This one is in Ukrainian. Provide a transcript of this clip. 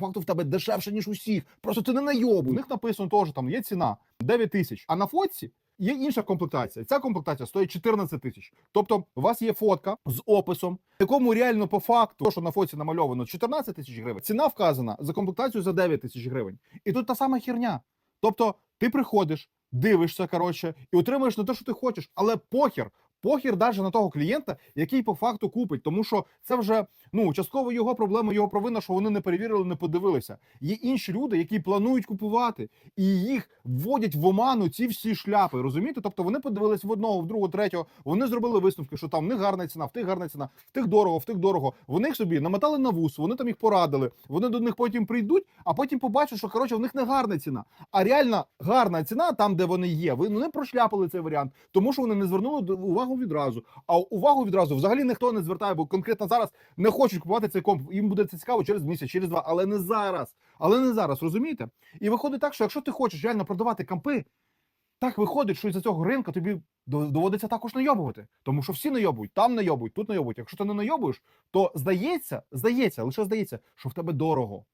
факту в тебе дешевше, ніж усіх. Просто ти не найобуй. У них написано теж там є ціна 9 тисяч. А на фотці є інша комплектація. Ця комплектація стоїть 14 тисяч. Тобто, у вас є фотка з описом, якому реально по факту, що на фоці намальовано 14 тисяч гривень. Ціна вказана за комплектацію за 9 тисяч гривень. І тут та сама херня. Тобто, ти приходиш, дивишся, коротше, і отримуєш не те, що ти хочеш, але похер. Похер навіть на того клієнта, який по факту купить, тому що це вже ну частково його проблема, його провина, що вони не перевірили, не подивилися. Є інші люди, які планують купувати, і їх вводять в оману ці всі шляпи. Розумієте? Тобто вони подивились в одного, в другого, третього. Вони зробили висновки, що там в них гарна ціна, в тих гарна ціна, в тих дорого, в тих дорого. Вони їх собі намотали на вус, вони там їх порадили. Вони до них потім прийдуть, а потім побачать, що коротше в них не гарна ціна. А реальна гарна ціна там, де вони є. Ви не прошляпали цей варіант, тому що вони не звернули до- увагу відразу. А увагу відразу взагалі ніхто не звертає, бо конкретно зараз не хочуть купувати цей комп. Їм буде це цікаво через місяць, через два, але не зараз. Але не зараз, розумієте? І виходить так, що якщо ти хочеш реально продавати кампи, так виходить, що із-за цього ринка тобі доводиться також найобувати. Тому що всі найобують, там найобують, тут найобують. Якщо ти не найобуєш, то здається, здається, лише здається, що в тебе дорого.